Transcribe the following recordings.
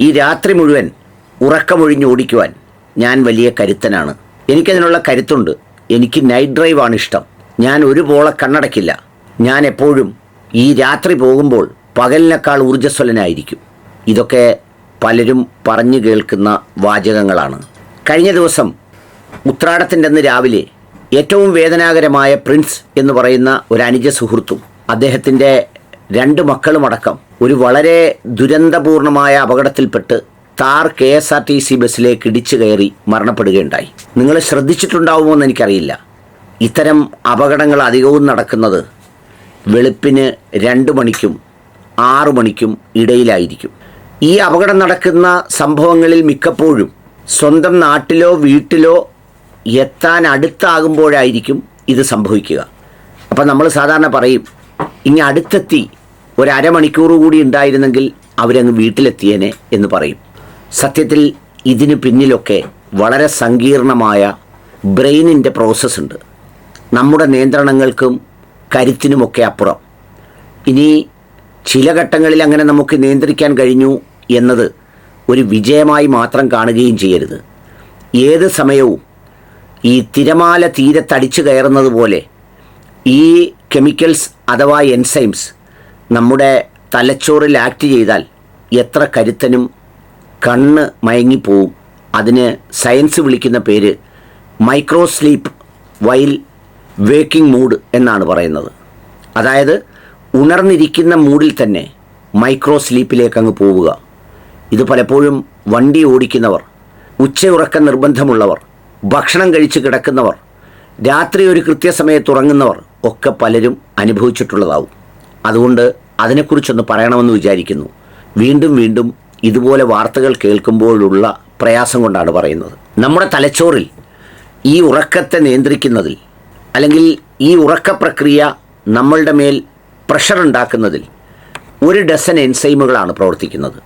ഈ രാത്രി മുഴുവൻ ഉറക്കമൊഴിഞ്ഞ് ഓടിക്കുവാൻ ഞാൻ വലിയ കരുത്തനാണ്. എനിക്കതിനുള്ള കരുത്തുണ്ട്. എനിക്ക് നൈറ്റ് ഡ്രൈവ് ആണ് ഇഷ്ടം. ഞാൻ ഒരു പോളെ കണ്ണടക്കില്ല. ഞാൻ എപ്പോഴും ഈ രാത്രി പോകുമ്പോൾ പകലിനേക്കാൾ ഊർജസ്വലനായിരിക്കും. ഇതൊക്കെ പലരും പറഞ്ഞു കേൾക്കുന്ന വാചകങ്ങളാണ്. കഴിഞ്ഞ ദിവസം ഉത്രാടത്തിന്റെ അന്ന് രാവിലെ ഏറ്റവും വേദനാകരമായ പ്രിൻസ് എന്ന് പറയുന്ന ഒരു അനുജ സുഹൃത്തും അദ്ദേഹത്തിന്റെ രണ്ട് മക്കളുമടക്കം ഒരു വളരെ ദുരന്തപൂർണമായ അപകടത്തിൽപ്പെട്ട് Thar K S R T C ബസ്സിലേക്ക് ഇടിച്ചു കയറി മരണപ്പെടുകയുണ്ടായി. നിങ്ങൾ ശ്രദ്ധിച്ചിട്ടുണ്ടാവുമോ എന്ന് എനിക്കറിയില്ല. ഇത്തരം അപകടങ്ങൾ അധികവും നടക്കുന്നത് വെളുപ്പിന് രണ്ട് മണിക്കും ആറു മണിക്കും ഇടയിലായിരിക്കും. ഈ അപകടം നടക്കുന്ന സംഭവങ്ങളിൽ മിക്കപ്പോഴും സ്വന്തം നാട്ടിലോ വീട്ടിലോ എത്താൻ അടുത്താകുമ്പോഴായിരിക്കും ഇത് സംഭവിക്കുക. അപ്പം നമ്മൾ സാധാരണ പറയും ഇനി അടുത്തെത്തി ഒരു കൂടി ഉണ്ടായിരുന്നെങ്കിൽ അവരങ്ങ് വീട്ടിലെത്തിയേനെ എന്ന് പറയും. സത്യത്തിൽ ഇതിന് പിന്നിലൊക്കെ വളരെ സങ്കീർണമായ ബ്രെയിനിന്റെ പ്രോസസ്സ് ഉണ്ട്. നമ്മുടെ നിയന്ത്രണങ്ങൾക്കും കരുത്തിനുമൊക്കെ അപ്പുറം. ഇനി ചില ഘട്ടങ്ങളിൽ അങ്ങനെ നമുക്ക് നിയന്ത്രിക്കാൻ കഴിഞ്ഞു എന്നത് ഒരു വിജയമായി മാത്രം കാണുകയും ചെയ്യരുത്. ഏത് സമയവും ഈ തിരമാല തീരത്തടിച്ചു കയറുന്നത് പോലെ ഈ കെമിക്കൽസ് അഥവാ എൻസൈംസ് നമ്മുടെ തലച്ചോറിൽ ആക്ട് ചെയ്താൽ എത്ര കരുത്തനും കണ്ണ് മയങ്ങിപ്പോവും. അതിന് സയൻസ് വിളിക്കുന്ന പേര് micro sleep while waking mood എന്നാണ് പറയുന്നത്. അതായത് ഉണർന്നിരിക്കുന്ന മൂഡിൽ തന്നെ മൈക്രോ സ്ലീപ്പിലേക്ക് അങ്ങ് പോവുക. ഇത് പലപ്പോഴും വണ്ടി ഓടിക്കുന്നവർ ഉച്ചയുറക്കം നിർബന്ധമുള്ളവർ ഭക്ഷണം കഴിച്ച് കിടക്കുന്നവർ രാത്രി ഒരു കൃത്യസമയത്ത് ഉറങ്ങുന്നവർ ഒക്കെ പലരും അനുഭവിച്ചിട്ടുള്ളതാവും. അതുകൊണ്ട് അതിനെക്കുറിച്ചൊന്ന് പറയണമെന്ന് വിചാരിക്കുന്നു. വീണ്ടും വീണ്ടും ഇതുപോലെ വാർത്തകൾ കേൾക്കുമ്പോഴുള്ള പ്രയാസം കൊണ്ടാണ് പറയുന്നത്. നമ്മുടെ തലച്ചോറിൽ ഈ ഉറക്കത്തെ നിയന്ത്രിക്കുന്നതിൽ അല്ലെങ്കിൽ ഈ ഉറക്ക പ്രക്രിയ നമ്മളുടെ മേൽ പ്രഷർ ഉണ്ടാക്കുന്നതിൽ ഒരു ഡസൻ എൻസൈമുകളാണ് പ്രവർത്തിക്കുന്നത്.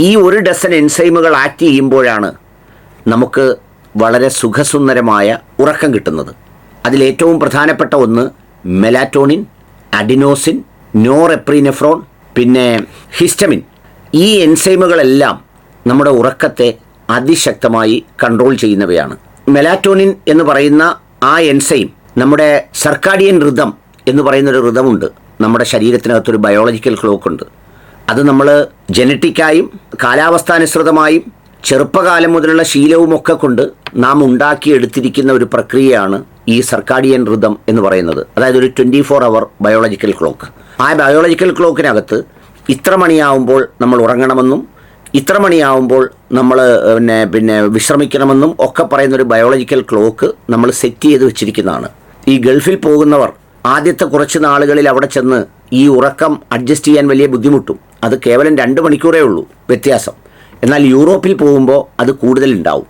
ഈ ഒരു ഡസൻ എൻസൈമുകൾ ആക്ട് ചെയ്യുമ്പോഴാണ് നമുക്ക് വളരെ സുഖസുന്ദരമായ ഉറക്കം കിട്ടുന്നത്. അതിലേറ്റവും പ്രധാനപ്പെട്ട ഒന്ന് മെലാറ്റോണിൻ അഡിനോസിൻ നോറെപ്രീനെഫ്രോൺ പിന്നെ ഹിസ്റ്റമിൻ. ഈ എൻസൈമുകളെല്ലാം നമ്മുടെ ഉറക്കത്തെ അതിശക്തമായി കൺട്രോൾ ചെയ്യുന്നവയാണ്. മെലാറ്റോണിൻ എന്ന് പറയുന്ന ആ എൻസൈം നമ്മുടെ സർക്കാഡിയൻ ഋതം എന്ന് പറയുന്നൊരു ഋതമുണ്ട്. നമ്മുടെ ശരീരത്തിനകത്തൊരു ബയോളജിക്കൽ ക്ലോക്ക് ഉണ്ട്. അത് നമ്മൾ ജനറ്റിക്കായും കാലാവസ്ഥാനുസൃതമായും ചെറുപ്പകാലം മുതലുള്ള ശീലവുമൊക്കെ കൊണ്ട് നാം ഉണ്ടാക്കിയെടുത്തിരിക്കുന്ന ഒരു പ്രക്രിയയാണ് ഈ സർക്കാഡിയൻ ഋതം എന്ന് പറയുന്നത്. അതായത് ഒരു twenty four hour biological clock ആ ബയോളജിക്കൽ ക്ലോക്കിനകത്ത് ഇത്ര മണിയാവുമ്പോൾ നമ്മൾ ഉറങ്ങണമെന്നും ഇത്ര മണിയാവുമ്പോൾ നമ്മൾ പിന്നെ പിന്നെ വിശ്രമിക്കണമെന്നും ഒക്കെ പറയുന്ന ഒരു ബയോളജിക്കൽ ക്ലോക്ക് നമ്മൾ സെറ്റ് ചെയ്ത് വെച്ചിരിക്കുന്നതാണ്. ഈ ഗൾഫിൽ പോകുന്നവർ ആദ്യത്തെ കുറച്ച് നാളുകളിൽ അവിടെ ചെന്ന് ഈ ഉറക്കം അഡ്ജസ്റ്റ് ചെയ്യാൻ വലിയ ബുദ്ധിമുട്ടും. അത് കേവലം രണ്ട് മണിക്കൂറേ ഉള്ളൂ വ്യത്യാസം. എന്നാൽ യൂറോപ്പിൽ പോകുമ്പോൾ അത് കൂടുതലുണ്ടാവും.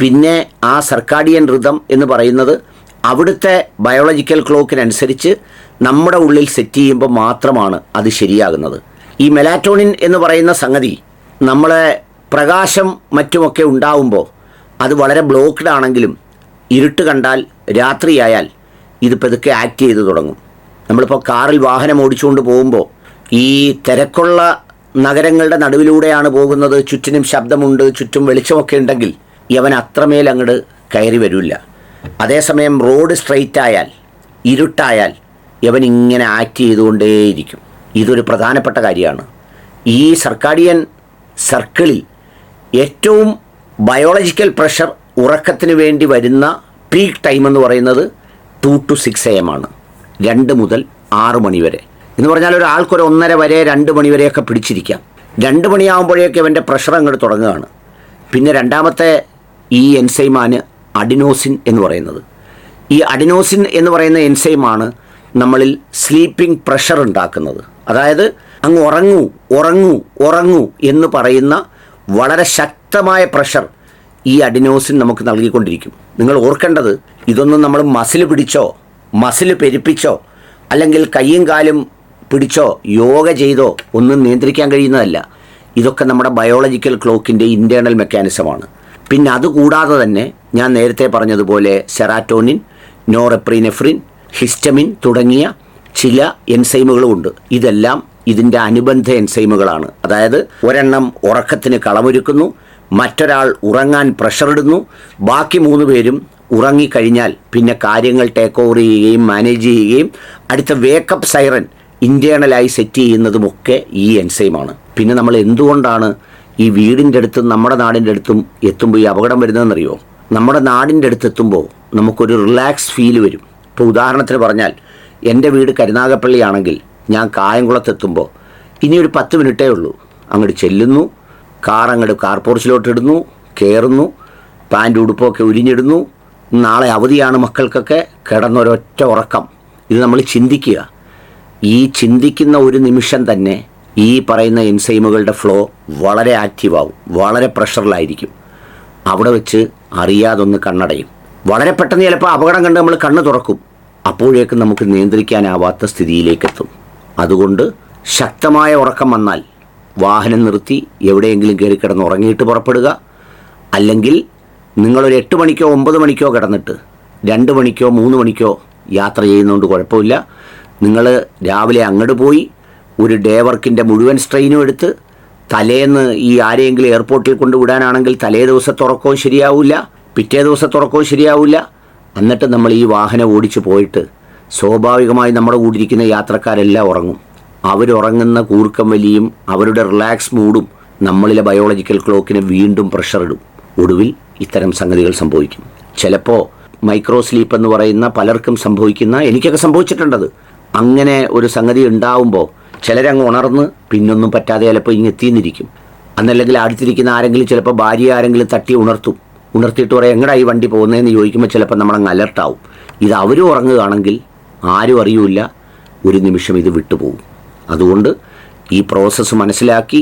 പിന്നെ ആ സർക്കാഡിയൻ ഋതം എന്ന് പറയുന്നത് അവിടുത്തെ ബയോളജിക്കൽ ക്ലോക്കിനനുസരിച്ച് നമ്മുടെ ഉള്ളിൽ സെറ്റ് ചെയ്യുമ്പോൾ മാത്രമാണ് അത് ശരിയാകുന്നത്. ഈ മെലാറ്റോണിൻ എന്ന് പറയുന്ന സംഗതി നമ്മളെ പ്രകാശം മറ്റുമൊക്കെ ഉണ്ടാവുമ്പോൾ അത് വളരെ ബ്ലോക്ക്ഡ് ആണെങ്കിലും ഇരുട്ട് കണ്ടാൽ രാത്രിയായാൽ ഇത് പതുക്കെ ആക്ട് ചെയ്തു തുടങ്ങും. നമ്മളിപ്പോൾ കാറിൽ വാഹനം ഓടിച്ചുകൊണ്ട് പോകുമ്പോൾ ഈ തിരക്കുള്ള നഗരങ്ങളുടെ നടുവിലൂടെയാണ് പോകുന്നത്. ചുറ്റിനും ശബ്ദമുണ്ട് ചുറ്റും വെളിച്ചമൊക്കെ ഉണ്ടെങ്കിൽ ഇവൻ അത്രമേൽ അങ്ങോട്ട് കയറി വരില്ല. അതേസമയം റോഡ് സ്ട്രെയിറ്റ് ആയാൽ ഇരുട്ടായാൽ ഇവൻ ഇങ്ങനെ ആക്ട് ചെയ്തുകൊണ്ടേയിരിക്കും. ഇതൊരു പ്രധാനപ്പെട്ട കാര്യമാണ്. ഈ സർക്കാഡിയൻ സർക്കിളിൽ ഏറ്റവും ബയോളജിക്കൽ പ്രഷർ ഉറക്കത്തിന് വേണ്ടി വരുന്ന പീക്ക് ടൈം എന്ന് പറയുന്നത് two two six A M ആണ്. രണ്ട് മുതൽ ആറ് മണി വരെ. എന്ന് പറഞ്ഞാൽ ഒരാൾക്കൊരു ഒന്നര വരെ രണ്ട് മണി വരെയൊക്കെ പിടിച്ചിരിക്കാം. രണ്ട് മണിയാകുമ്പോഴേക്കും അവന്റെ പ്രഷർ അങ്ങോട്ട് തുടങ്ങുകയാണ്. പിന്നെ രണ്ടാമത്തെ ഈ എൻസൈമാണ് അഡിനോസിൻ എന്ന് പറയുന്നത്. ഈ അഡിനോസിൻ എന്ന് പറയുന്ന എൻസൈമാണ് നമ്മളിൽ സ്ലീപ്പിംഗ് പ്രഷർ ഉണ്ടാക്കുന്നത്. അതായത് അങ്ങ് ഉറങ്ങൂ ഉറങ്ങൂ ഉറങ്ങൂ എന്ന് പറയുന്ന വളരെ ശക്തമായ പ്രഷർ ഈ അഡിനോസിൻ നമുക്ക് നൽകിക്കൊണ്ടിരിക്കും. നിങ്ങൾ ഓർക്കേണ്ടത് ഇതൊന്നും നമ്മൾ മസിൽ പിടിച്ചോ മസിൽ പെരുപ്പിച്ചോ അല്ലെങ്കിൽ കയ്യും കാലും പിടിച്ചോ യോഗ ചെയ്തോ ഒന്നും നിയന്ത്രിക്കാൻ കഴിയുന്നതല്ല. ഇതൊക്കെ നമ്മുടെ ബയോളജിക്കൽ ക്ലോക്കിന്റെ ഇന്റേർണൽ മെക്കാനിസമാണ് പിന്നെ അതുകൂടാതെ തന്നെ ഞാൻ നേരത്തെ പറഞ്ഞതുപോലെ സെറാറ്റോണിൻ നോറെപ്രീനെഫ്രിൻ ഹിസ്റ്റമിൻ തുടങ്ങിയ ചില എൻസൈമുകളുമുണ്ട് ഇതെല്ലാം ഇതിന്റെ അനുബന്ധ എൻസൈമുകളാണ്. അതായത് ഒരെണ്ണം ഉറക്കത്തിന് കളമൊരുക്കുന്നു മറ്റൊരാൾ ഉറങ്ങാൻ പ്രഷറിടുന്നു ബാക്കി മൂന്ന് പേരും ഉറങ്ങിക്കഴിഞ്ഞാൽ പിന്നെ കാര്യങ്ങൾ ടേക്ക് ഓവർ ചെയ്യുകയും മാനേജ് ചെയ്യുകയും അടുത്ത വേക്കപ്പ് സൈറൻ ഇന്റേണലായി സെറ്റ് ചെയ്യുന്നതുമൊക്കെ ഈ എൻസൈമാണ്. പിന്നെ നമ്മൾ എന്തുകൊണ്ടാണ് ഈ വീടിന്റെ അടുത്തും നമ്മുടെ നാടിന്റെ അടുത്തും എത്തുമ്പോൾ ഈ അപകടം വരുന്നതെന്നറിയോ? നമ്മുടെ നാടിന്റെ അടുത്ത് എത്തുമ്പോൾ നമുക്കൊരു റിലാക്സ് ഫീൽ വരും. ഇപ്പോൾ ഉദാഹരണത്തിന് പറഞ്ഞാൽ എന്റെ വീട് കരുനാഗപ്പള്ളിയാണെങ്കിൽ ഞാൻ കായംകുളത്തെത്തുമ്പോൾ ഇനി ഒരു പത്ത് മിനിറ്റേ ഉള്ളൂ. അങ്ങോട്ട് ചെല്ലുന്നു കാർ അങ്ങോട്ട് കാർ പോർച്ചിലോട്ട് ഇടുന്നു കയറുന്നു പാന്റ് ഉടുപ്പൊക്കെ ഉരിഞ്ഞിടുന്നു. നാളെ അവധിയാണ് മക്കൾക്കൊക്കെ കിടന്നൊരൊറ്റ ഉറക്കം. ഇത് നമ്മൾ ചിന്തിക്കുക. ഈ ചിന്തിക്കുന്ന ഒരു നിമിഷം തന്നെ ഈ പറയുന്ന എൻസൈമുകളുടെ ഫ്ലോ വളരെ ആക്റ്റീവാകും വളരെ പ്രഷറിലായിരിക്കും അവിടെ വെച്ച് അറിയാതൊന്ന് കണ്ണടയും. വളരെ പെട്ടെന്ന് ചിലപ്പോൾ അപകടം കണ്ട് നമ്മൾ കണ്ണ് തുറക്കും. അപ്പോഴേക്കും നമുക്ക് നിയന്ത്രിക്കാനാവാത്ത സ്ഥിതിയിലേക്കെത്തും. അതുകൊണ്ട് ശക്തമായ ഉറക്കം വന്നാൽ വാഹനം നിർത്തി എവിടെയെങ്കിലും കയറി കിടന്ന് ഉറങ്ങിയിട്ട് പുറപ്പെടുക. അല്ലെങ്കിൽ നിങ്ങളൊരു എട്ട് മണിക്കോ ഒമ്പത് മണിക്കോ കിടന്നിട്ട് രണ്ട് മണിക്കോ മൂന്ന് മണിക്കോ യാത്ര ചെയ്യുന്നതുകൊണ്ട് കുഴപ്പമില്ല. നിങ്ങൾ രാവിലെ അങ്ങോട്ട് പോയി ഒരു ഡേ വർക്കിന്റെ മുഴുവൻ സ്ട്രെയിനും എടുത്ത് തലേന്ന് ഈ ആരെയെങ്കിലും എയർപോർട്ടിൽ കൊണ്ടുവിടാനാണെങ്കിൽ തലേ ദിവസം തുറക്കോ ശരിയാവില്ല പിറ്റേ ദിവസം തുറക്കോ ശരിയാവില്ല. എന്നിട്ട് നമ്മൾ ഈ വാഹനം ഓടിച്ചു പോയിട്ട് സ്വാഭാവികമായി നമ്മുടെ കൂടിയിരിക്കുന്ന യാത്രക്കാരെല്ലാം ഉറങ്ങും. അവരുറങ്ങുന്ന കൂർക്കം വലിയും അവരുടെ റിലാക്സ് മൂഡും നമ്മളിലെ ബയോളജിക്കൽ ക്ലോക്കിന് വീണ്ടും പ്രഷറിടും ഒടുവിൽ ഇത്തരം സംഗതികൾ സംഭവിക്കും. ചിലപ്പോൾ മൈക്രോ സ്ലീപ്പ് എന്ന് പറയുന്ന പലർക്കും സംഭവിക്കുന്ന എനിക്കൊക്കെ സംഭവിച്ചിട്ടുണ്ടത്. അങ്ങനെ ഒരു സംഗതി ഉണ്ടാവുമ്പോൾ ചിലരങ്ങ് ഉണർന്ന് പിന്നൊന്നും പറ്റാതെ ചിലപ്പോൾ ഇങ്ങ് എത്തിന്നിരിക്കും അന്നല്ലെങ്കിൽ അടുത്തിരിക്കുന്ന ആരെങ്കിലും ചിലപ്പോൾ ഭാര്യ ആരെങ്കിലും തട്ടി ഉണർത്തും. ഉണർത്തിയിട്ട് പറയാം എങ്ങടാ ഈ വണ്ടി പോകുന്നതെന്ന് ചോദിക്കുമ്പോൾ ചിലപ്പോൾ നമ്മളങ്ങ് അലർട്ടാവും. ഇത് അവരും ഉറങ്ങുകയാണെങ്കിൽ ആരും അറിയൂല ഒരു നിമിഷം ഇത് വിട്ടുപോകും. അതുകൊണ്ട് ഈ പ്രോസസ്സ് മനസ്സിലാക്കി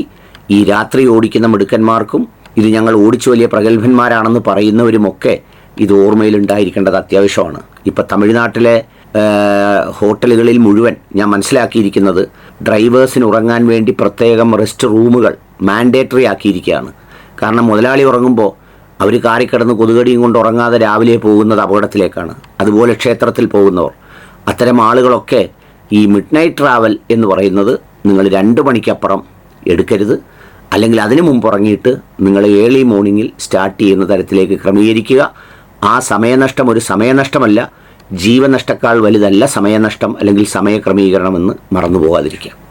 ഈ രാത്രി ഓടിക്കുന്ന മിടുക്കന്മാർക്കും ഇത് ഞങ്ങൾ ഓടിച്ചു വലിയ പ്രഗത്ഭന്മാരാണെന്ന് പറയുന്നവരുമൊക്കെ ഇത് ഓർമ്മയിലുണ്ടായിരിക്കേണ്ടത് അത്യാവശ്യമാണ്. ഇപ്പം തമിഴ്നാട്ടിലെ ഹോട്ടലുകളിൽ മുഴുവൻ ഞാൻ മനസ്സിലാക്കിയിരിക്കുന്നത് ഡ്രൈവേഴ്സിന് ഉറങ്ങാൻ വേണ്ടി പ്രത്യേകം റെസ്റ്റ് റൂമുകൾ മാൻഡേറ്ററി ആക്കിയിരിക്കുകയാണ്. കാരണം മുതലാളി ഉറങ്ങുമ്പോൾ അവർ കാറി കിടന്ന് കൊതുകടിയും കൊണ്ട് ഉറങ്ങാതെ രാവിലെ പോകുന്നത് അപകടത്തിലേക്കാണ്. അതുപോലെ ക്ഷേത്രത്തിൽ പോകുന്നവർ. അത്തരം ആളുകളൊക്കെ ഈ മിഡ് നൈറ്റ് ട്രാവൽ എന്ന് പറയുന്നത് നിങ്ങൾ രണ്ട് മണിക്കപ്പുറം എടുക്കരുത്. അല്ലെങ്കിൽ അതിനു മുമ്പ് ഉറങ്ങിയിട്ട് നിങ്ങൾ ഏർലി മോർണിംഗിൽ സ്റ്റാർട്ട് ചെയ്യുന്ന തരത്തിലേക്ക് ക്രമീകരിക്കുക. ആ സമയനഷ്ടം ഒരു സമയനഷ്ടമല്ല. ജീവനഷ്ടക്കാൾ വലുതല്ല സമയനഷ്ടം അല്ലെങ്കിൽ സമയക്രമീകരണമെന്ന് മറന്നു പോകാതിരിക്കുക